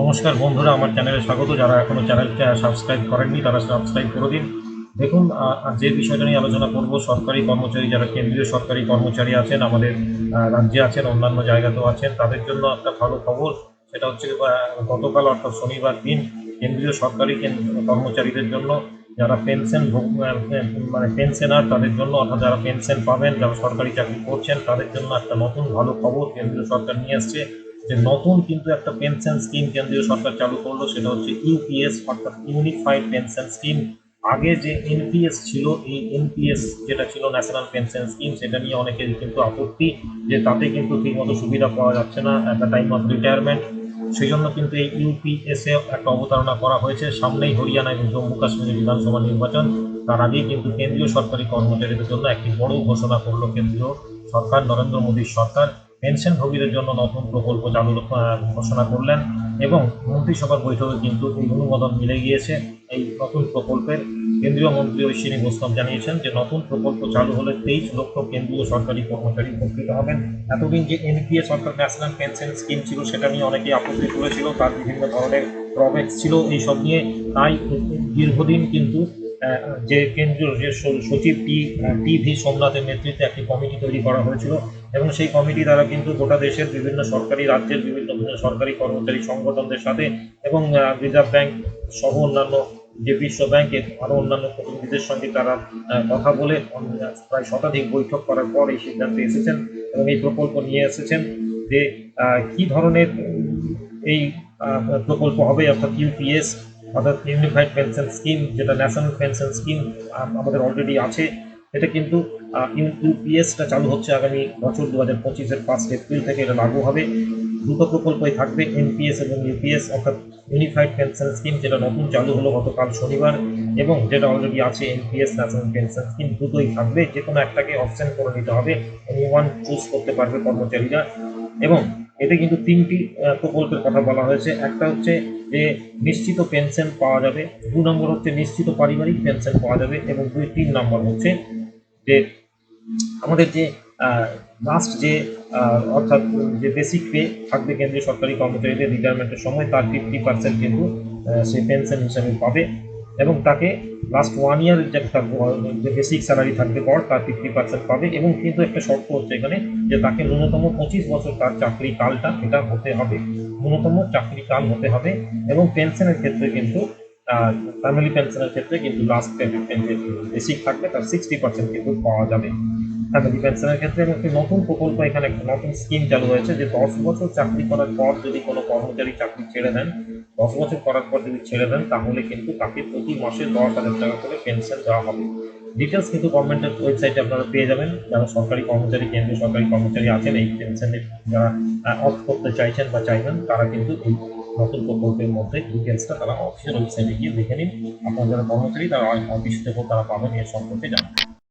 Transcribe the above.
নমস্কার বন্ধুরা, আমার চ্যানেলে স্বাগত। যারা এখনও চ্যানেলটা সাবস্ক্রাইব করেননি, তারা সাবস্ক্রাইব করে দিন। দেখুন আজ যে বিষয়টা নিয়ে আলোচনা করব, সরকারি কর্মচারী, যারা কেন্দ্রীয় সরকারি কর্মচারী আছেন, আমাদের রাজ্যে আছেন, অন্যান্য জায়গাতেও আছেন, তাদের জন্য একটা ভালো খবর। সেটা হচ্ছে গতকাল অর্থাৎ শনিবার দিন কেন্দ্রীয় সরকারি কর্মচারীদের জন্য যারা পেনশন মানে পেনশনার, তাদের জন্য অর্থাৎ যারা পেনশন পাবেন, যারা সরকারি চাকরি করছেন, তাদের জন্য একটা নতুন ভালো খবর কেন্দ্রীয় সরকার নিয়ে আসছে যে নতুন কিন্তু একটা পেনশন স্কিম কেন্দ্রীয় সরকার চালু করল, সেটা হচ্ছে ইউপিএস অর্থাৎ ইউনিফাইড পেনশন স্কিম আগে যে এনপিএস ছিল, এই এনপিএস যেটা ছিল ন্যাশনাল পেনশন স্কিম সেটা নিয়ে অনেকের কিন্তু আপত্তি যে তাতে কিন্তু ঠিকমতো সুবিধা পাওয়া যাচ্ছে না at the time of retirement সেই জন্য কিন্তু এই ইউপিএস এ একটা অবতারণা করা হয়েছে। সামনেই হরিয়ানা এবং জম্মু কাশ্মীরের বিধানসভা নির্বাচন। তার আগেই কিন্তু কেন্দ্রীয় সরকারি কর্মচারীদের জন্য একটি বড় ঘোষণা করল কেন্দ্রীয় সরকার, নরেন্দ্র মোদীর সরকার। পেনশনভোগীদের জন্য নতুন প্রকল্প চালু ঘোষণা করলেন এবং মন্ত্রিসভার বৈঠকে কিন্তু এই অনুমোদন মিলে গিয়েছে এই নতুন প্রকল্পের। কেন্দ্রীয় মন্ত্রী ঐশ্বিনী বৈষ্ণব জানিয়েছেন যে নতুন প্রকল্প চালু হলে তেইশ লক্ষ কেন্দ্রীয় সরকারি কর্মচারী উপকৃত হবেন। এতদিন যে এনপিএস অর্থাৎ ন্যাশনাল পেনশন স্কিম ছিল, সেটা নিয়ে অনেকেই আপত্তি তুলেছিল তার বিভিন্ন ধরনের প্রবেক্স ছিল এইসব নিয়ে। তাই দীর্ঘদিন কিন্তু যে কেন্দ্রীয় যে সচিব টি টি ভি সোমনাথের নেতৃত্বে একটি কমিটি তৈরি করা হয়েছিল এবং সেই কমিটি দ্বারা কিন্তু গোটা দেশের বিভিন্ন সরকারি, রাজ্যের বিভিন্ন সরকারি কর্মচারী সংগঠনদের সাথে এবং রিজার্ভ ব্যাংক সহ অন্যান্য যে বিশ্ব ব্যাংকের আরও অন্যান্য প্রতিনিধিদের সঙ্গে তারা কথা বলে প্রায় শতাধিক বৈঠক করার পর এই সিদ্ধান্তে এসেছেন এবং এই প্রকল্প নিয়ে এসেছেন যে কি ধরনের এই প্রকল্প হবে অর্থাৎ ইউপিএস অর্থাৎ ইউনিফাইড পেনশন স্কিম যেটা ন্যাশনাল পেনশন স্কিম আমাদের অলরেডি আছে। এটা কিন্তু ইউপিএসটা চালু হচ্ছে আগামী বছর দু হাজার পঁচিশের ফার্স্ট এপ্রিল থেকে এটা লাগু হবে। দুটো প্রকল্পই থাকবে এনপিএস এবং ইউপিএস অর্থাৎ ইউনিফাইড পেনশন স্কিম যেটা নতুন চালু হলো গতকাল শনিবার, এবং যেটা অলরেডি আছে এনপিএস ন্যাশনাল পেনশন স্কিম দুটোই থাকবে। যে কোনো একটাকে অপশন করে নিতে হবে। এনি ওয়ান চুজ করতে পারবে কর্মচারীরা। এবং এতে কিন্তু তিনটি প্রকল্পের কথা বলা হয়েছে। একটা হচ্ছে যে নিশ্চিত পেনশন পাওয়া যাবে, দু নম্বর হচ্ছে নিশ্চিত পারিবারিক পেনশন পাওয়া যাবে, এবং দুই, তিন নম্বর হচ্ছে যে আমাদের যে লাস্ট যে অর্থাৎ যে বেসিক পে থাকবে কেন্দ্রীয় সরকারি কর্মচারীদের রিটায়ারমেন্টের সময়, তার ফিফটি পার্সেন্ট কিন্তু সে পেনশন হিসাবে পাবে। এবং তাকে লাস্ট ওয়ান ইয়ার যে যে বেসিক স্যালারি থাকবে পর, তার ফিফটি পার্সেন্ট পাবে এবং কিন্তু একটা শর্ত হচ্ছে এখানে যে তাকে ন্যূনতম পঁচিশ বছর তার চাকরি কালটা সেটা হতে হবে। ন্যূনতম চাকরি কাল হতে হবে এবং পেনশনের ক্ষেত্রে কিন্তু ফ্যামিলি পেনশনের ক্ষেত্রে কিন্তু লাস্ট বেসিক থাকবে, তার সিক্সটি পার্সেন্ট কিন্তু পাওয়া যাবে। ফ্যামিলি পেনশনের ক্ষেত্রে একটি নতুন প্রকল্প এখানে একটা নতুন স্কিম চালু হয়েছে যে দশ বছর চাকরি করার পর যদি কোনো কর্মচারী চাকরি ছেড়ে দেন, দশ বছর করার পর যদি ছেড়ে দেন, তাহলে কিন্তু তাকে প্রতি মাসে দশ হাজার টাকা করে পেনশন দেওয়া হবে। ডিটেলস কিন্তু গভর্নমেন্টের ওয়েবসাইটে আপনারা পেয়ে যাবেন। যারা সরকারি কর্মচারী, কেন্দ্রীয় সরকারি কর্মচারী আছেন, এই পেনশনে যারা অফ করতে চাইছেন বা চাইবেন, তারা কিন্তু এই নতুন প্রকল্পের মধ্যে ডিটেলসটা তারা অফিসের ওয়েবসাইটে গিয়ে দেখে নিন। আপনারা যারা কর্মচারী, তারা অফিস থেকেও তারা পাবেন এর সম্পর্কে জানতে।